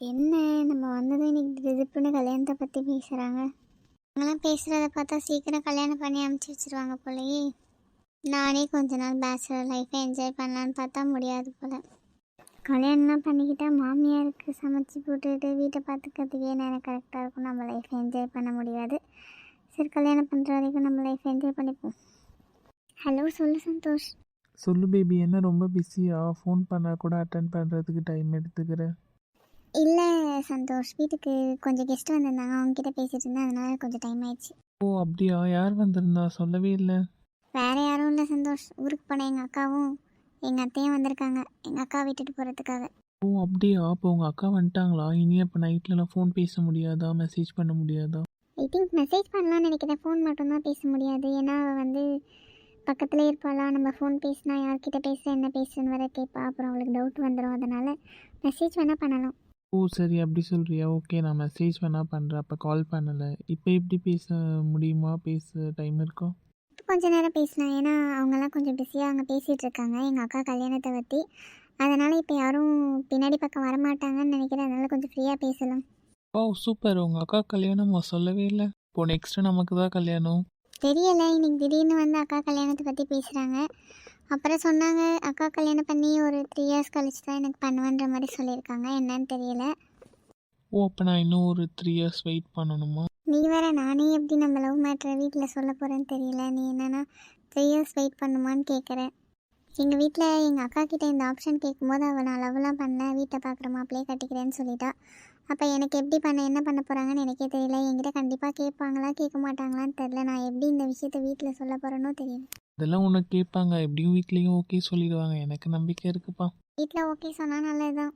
என்ன நம்ம வந்ததும் இன்னைக்கு திடுப்புன்னு கல்யாணத்தை பற்றி பேசுகிறாங்க அவங்களாம் பேசுகிறத பார்த்தா சீக்கிரம் கல்யாணம் பண்ணி அமுச்சு வச்சிருவாங்க போலயே. நானே கொஞ்ச நாள் பேச்சுலர் லைஃப்பை என்ஜாய் பண்ணலான்னு பார்த்தா முடியாது போல். கல்யாணம்லாம் பண்ணிக்கிட்டா மாமியாருக்கு சமைச்சு போட்டுட்டு வீட்டை பார்த்துக்கிறதுக்கே நேரம் கரெக்டாக இருக்கும். நம்ம லைஃப்பை என்ஜாய் பண்ண முடியாது. சரி கல்யாணம் பண்ணுற வரைக்கும் நம்ம லைஃப்பை என்ஜாய் பண்ணிப்போம். ஹலோ சொல்லு சந்தோஷ். சொல்லு பேபி என்ன ரொம்ப பிஸியாக ஃபோன் பண்ணால் கூட அட்டன் பண்ணுறதுக்கு டைம் எடுத்துக்கிறேன் இல்லை சந்தோஷ். வீட்டுக்கு கொஞ்சம் கெஸ்ட் வந்திருந்தாங்க. அவங்ககிட்ட பேசிட்டு இருந்தேன். அதனால கொஞ்சம் டைம் ஆயிடுச்சு. ஓ அப்படியா? யார் வந்திருந்தா? சொல்லவே இல்லை. வேற யாரும் இல்லை சந்தோஷ். ஊருக்கு போன எங்கள் அக்காவும் எங்கள் அத்தையும் வந்திருக்காங்க. எங்கள் அக்கா விட்டுட்டு போகிறதுக்காக ஓ அப்படியா? அப்போ உங்கள் அக்கா வந்துட்டாங்களா? இனி அப்போ நைட்லலாம் ஃபோன் பேச முடியாதா? மெசேஜ் பண்ண முடியாதா? ஐ திங்க் மெசேஜ் பண்ணலாம்னு நினைக்கிறேன். ஃபோன் மட்டும்தான் பேச முடியாது. ஏன்னா அவள் வந்து பக்கத்துலேயே இருப்பாளா? நம்ம ஃபோன் பேசினா யார்கிட்ட பேச என்ன பேசுன்னு வர கேட்பா அப்புறம் அவளுக்கு டவுட் வந்துடும் அதனால் மெசேஜ் வேணால் பண்ணலாம். ஓ சரி அப்படி சொல்கிறியா ஓகே நான் மெசேஜ் வேணால் பண்ணுறேன் அப்போ கால் பண்ணலை. இப்போ எப்படி பேச முடியுமா? பேச டைம் இருக்கா? கொஞ்ச நேரம் பேசலாம். ஏன்னா அவங்கெல்லாம் கொஞ்சம் பிஸியாக அங்கே பேசிகிட்டு இருக்காங்க. எங்கள் அக்கா கல்யாணத்தை பற்றி அதனால் இப்போ யாரும் பின்னாடி பக்கம் வரமாட்டாங்கன்னு நினைக்கிறேன். அதனால் கொஞ்சம் ஃப்ரீயாக பேசலாம். ஓ சூப்பர் உங்கள் அக்கா கல்யாணமா சொல்லவே இல்லை. இப்போ நெக்ஸ்ட்டு நமக்கு தான் கல்யாணம். தெரியலை. இன்னைக்கு திடீர்னு வந்து அக்கா கல்யாணத்தை பற்றி பேசுகிறாங்க அப்புறம் சொன்னாங்க அக்கா கல்யாணம் பண்ணி ஒரு த்ரீ இயர்ஸ் கழிச்சு தான் எனக்கு பண்ணுவேன்ற மாதிரி சொல்லியிருக்காங்க. என்னன்னு தெரியல. ஓ அப்போ நான் இன்னும் ஒரு த்ரீ இயர்ஸ் வெயிட் பண்ணணுமா? நீ வேற நானே எப்படி நம்ம லவ் மேட்ரை வீட்டில் சொல்ல போகிறேன்னு தெரியல. நீ என்னன்னா த்ரீ இயர்ஸ் வெயிட் பண்ணுமான்னு கேட்குறேன் எங்கள் வீட்டில் எங்கள் அக்கா கிட்ட இந்த ஆப்ஷன் கேட்கும்போது அவள் நான் லவ்லாம் பண்ணல வீட்டை பார்க்குற மாப்பிளையே கட்டிக்கிறேன்னு சொல்லிட்டா. அப்போ எனக்கு எப்படி பண்ண என்ன பண்ண போகிறாங்கன்னு எனக்கே தெரியல. என்கிட்ட கண்டிப்பாக கேட்பாங்களா கேட்க மாட்டாங்களான்னு தெரில நான் எப்படி இந்த விஷயத்த வீட்டில் சொல்ல போகிறேனோ தெரியல. அதெல்லாம் உனக்கு கேட்பாங்க. எப்படியும் வீட்லேயும் ஓகே சொல்லிடுவாங்க. எனக்கு நம்பிக்கை இருக்குப்பா. வீட்டில் ஓகே சொன்னால் நல்லதுதான்.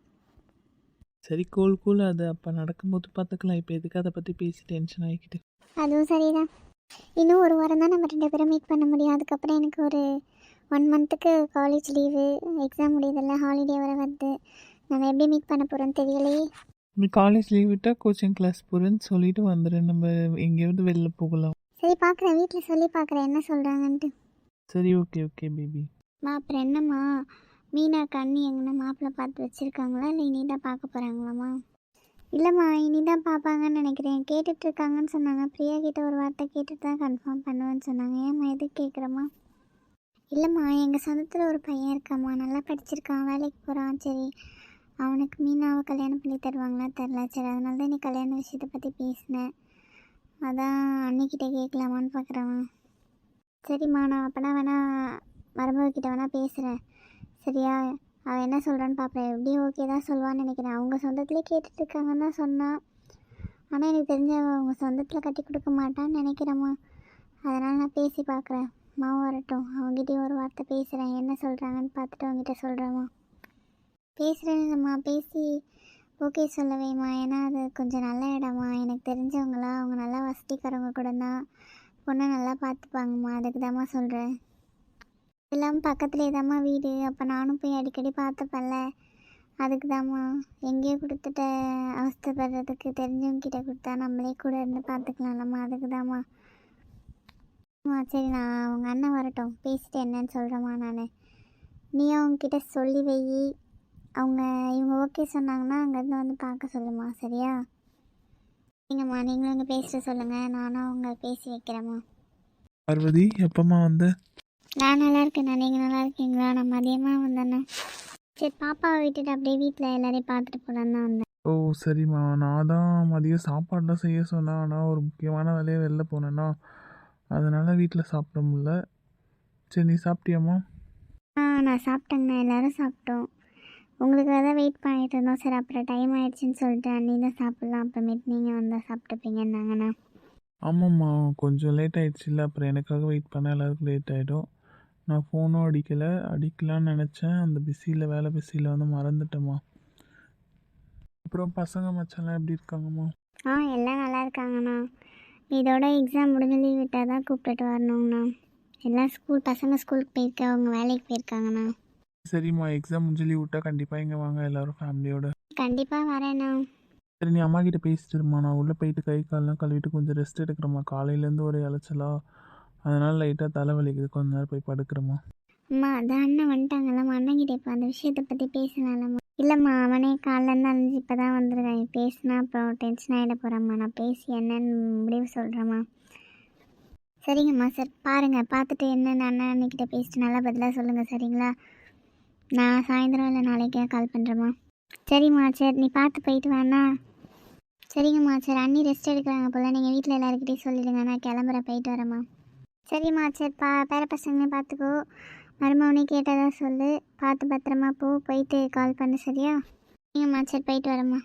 சரி கூல் கூல் அது அப்போ நடக்கும்போது பார்த்துக்கலாம் இப்போ எதுக்கு அதை பற்றி பேசி டென்ஷன் ஆகிக்கிட்டு. அதுவும் சரிதான். இன்னும் ஒரு வாரம் தான் நம்ம ரெண்டு பேரும் மீட் பண்ண முடியும். அதுக்கப்புறம் எனக்கு ஒரு ஒன் மந்த்துக்கு காலேஜ் லீவு எக்ஸாம் முடியுதில்ல ஹாலிடே வர வருது. நம்ம எப்படி மீட் பண்ண போகிறோம்னு தெரியலையே? நீ காலேஜ் லீவ் விட்டால் கோச்சிங் கிளாஸ் போகிறேன்னு சொல்லிட்டு வந்துடு நம்ம எங்கேயாவது வெளில போகலாம். சரி பார்க்குறேன் வீட்டில் சொல்லி பார்க்குறேன் என்ன சொல்கிறாங்கன்ட்டு சரி ஓகே ஓகே பேபி மா அப்புறம் என்னம்மா? மீனா கண்ணி எங்கன்னா மாப்பிள்ளை பார்த்து வச்சுருக்காங்களா? இல்லை இனி தான் பார்க்க போகிறாங்களாம்மா இல்லைம்மா இனி தான் பார்ப்பாங்கன்னு நினைக்கிறேன். கேட்டுட்ருக்காங்கன்னு சொன்னாங்க. பிரியா கிட்ட ஒரு வார்த்தை கேட்டுட்டு தான் கன்ஃபார்ம் பண்ணுவேன்னு சொன்னாங்க. ஏம்மா எதுக்கு கேட்குறம்மா இல்லைம்மா எங்கள் சொந்தத்தில் ஒரு பையன் இருக்காம்மா. நல்லா படிச்சிருக்கான் வேலைக்கு போகிறான் சரி அவனுக்கு மீனாவை கல்யாணம் பண்ணி தருவாங்களா தெரில சரி அதனால தான் நீ கல்யாண விஷயத்தை பற்றி பேசினேன் அதான் அன்னிக்கிட்ட கேட்கலாமான்னு பார்க்குறேம்மா சரிம்மா நான் அப்போனா வேணா மருமகிட்ட வேணா பேசுகிறேன் சரியா? அவள் என்ன சொல்கிறான்னு பார்ப்பேன் எப்படி ஓகே தான் சொல்லுவான்னு நினைக்கிறேன். அவங்க சொந்தத்துலேயே கேட்டுட்டு இருக்காங்கன்னு தான் சொன்னான். ஆனால் எனக்கு தெரிஞ்ச அவங்க சொந்தத்தில் கட்டி கொடுக்க மாட்டான்னு நினைக்கிறேம்மா. அதனால் நான் பேசி பார்க்குறேன் மாவும் வரட்டும். அவங்ககிட்டயும் ஒரு வார்த்தை பேசுகிறேன் என்ன சொல்கிறாங்கன்னு பார்த்துட்டு அவங்ககிட்ட சொல்கிறேம்மா பேசுகிறேன்மா பேசி ஓகே சொல்லவேம்மா. ஏன்னா அது கொஞ்சம் நல்ல இடமா எனக்கு தெரிஞ்சவங்களா அவங்க நல்லா வசதிக்காரவங்க கூட தான் பொண்ணை நல்லா பார்த்துப்பாங்கம்மா. அதுக்கு தாம்மா சொல்கிறேன் இல்லாமல் பக்கத்துலேயே தாம்மா வீடு. அப்போ நானும் போய் அடிக்கடி பார்த்துப்பேன்ல. அதுக்கு தாம்மா எங்கேயோ கொடுத்துட்ட அவஸ்தைப்படுறதுக்கு தெரிஞ்சவங்க கிட்டே கொடுத்தா நம்மளே கூட இருந்து பார்த்துக்கலாம்லம்மா. அதுக்கு தாம்மா அம்மா சரி நான் அவங்க அண்ணன் வரட்டும். பேசிட்டு என்னன்னு சொல்கிறேம்மா நான். நீ அவங்கக்கிட்ட சொல்லி வை. அவங்க இவங்க ஓகே சொன்னாங்கன்னா அங்கேருந்து வந்து பார்க்க சொல்லுமா சரியா? சரிங்கம்மா நீங்களும் இங்கே பேசிட்டு சொல்லுங்கள் நானும் அவங்க பேசி வைக்கிறேம்மா. பார்வதி எப்பம்மா வந்த? நான் நல்லா இருக்கேண்ணா நீங்கள் நல்லா இருக்கீங்களா? நான் மதியமாக வந்தேண்ணா சரி பாப்பாவை விட்டுட்டு அப்படியே வீட்டில் எல்லாரையும் பார்த்துட்டு போகலான்னு தான் வந்தேன். ஓ சரிம்மா. நான் தான் மதியம் சாப்பாடுலாம் செய்ய சொன்னேன். ஆனால் ஒரு முக்கியமான வேலையை வெளில போனேன்னா அதனால் வீட்டில் சாப்பிட முடியல. சரி நீ சாப்பிட்டியாம்மா? ஆ நான் சாப்பிட்டேங்கண்ணா. எல்லாரும் சாப்பிட்டோம். உங்களுக்காக தான் வெயிட் பண்ணிட்டு இருந்தோம். சரி அப்புறம் டைம் ஆயிடுச்சுன்னு சொல்லிட்டு அண்ணி தான் சாப்பிட்லாம். அப்புறமேட்டு நீங்கள் வந்தால் சாப்பிட்டுப்பீங்கன்னாங்கண்ணா. ஆமாம்மா கொஞ்சம் லேட் ஆயிடுச்சுல்ல. அப்புறம் எனக்காக வெயிட் பண்ண எல்லாருக்கும் லேட் ஆகிடும் நான் ஃபோனும் அடிக்கலை. அடிக்கலான்னு நினச்சேன். அந்த பிஸியில் வேலை பிஸியில் வந்து மறந்துட்டேம்மா. அப்புறம் பசங்க மச்சம்லாம் எப்படி இருக்காங்கம்மா? ஆ எல்லாம் நல்லா இருக்காங்கண்ணா. இதோட எக்ஸாம் முடிஞ்சு லீவ் விட்டால் தான் கூப்பிட்டுட்டு வரணுங்கண்ணா. எல்லாம் ஸ்கூல் பசங்க ஸ்கூலுக்கு போயிருக்க அவங்க வேலைக்கு போயிருக்காங்கண்ணா. சரிம்மா எக்ஸாம் முடிஞ்சு லீவ் விட்டா கண்டிப்பாக இங்கே வாங்க எல்லாரும் ஃபேமிலியோட கண்டிப்பாக வரேண்ணா. சரி நீ அம்மா கிட்ட பேசிட்டு இருமா நான் உள்ளே போயிட்டு கை கால்லாம் கழுவிட்டு கொஞ்சம் ரெஸ்ட் எடுக்கிறேம்மா. காலையிலேருந்து ஒரே அலைச்சலா. அதனால் லைட்டாக தலை வலிக்குது கொஞ்ச நேரம் போய் படுக்கிறேம்மா. அம்மா அதான் அண்ணன் வந்துட்டாங்கல்லம்மா. அண்ணன்கிட்ட இப்போ அந்த விஷயத்தை பற்றி பேசலாம்லம்மா. இல்லைம்மா அவனே காலைலேருந்து அழிஞ்சு இப்போ தான் வந்துருக்கான். பேசினா அப்புறம் டென்ஷன் ஆகிட போகிறேம்மா நான் பேசி என்னன்னு முடிவு சொல்கிறேம்மா சரிங்கம்மா சார் பாருங்கள் பார்த்துட்டு என்னென்ன அண்ணன்கிட்ட பேசிட்டு நல்லா பதிலாக சொல்லுங்கள் சரிங்களா? நான் சாயந்தரம் இல்லை நாளைக்கே கால் பண்ணுறேம்மா சரிம்மா சரி நீ பார்த்து போயிட்டு வேணா சரிங்கம்மா சரி அண்ணி ரெஸ்ட் எடுக்கிறாங்க போல். நீங்கள் வீட்டில் எல்லாருக்கிட்டையும் சொல்லிடுங்க. நான் கிளம்புறேன் போயிட்டு வரேம்மா. சரிம்மா சரி பா பேர பசங்களையும் பார்த்துக்கோ. மருமவனே கேட்டதா சொல்லு. பார்த்து பத்திரமா போ. போயிட்டு கால் பண்ணு சரியா? சரிங்கம்மா சரி போயிட்டு வரேம்மா.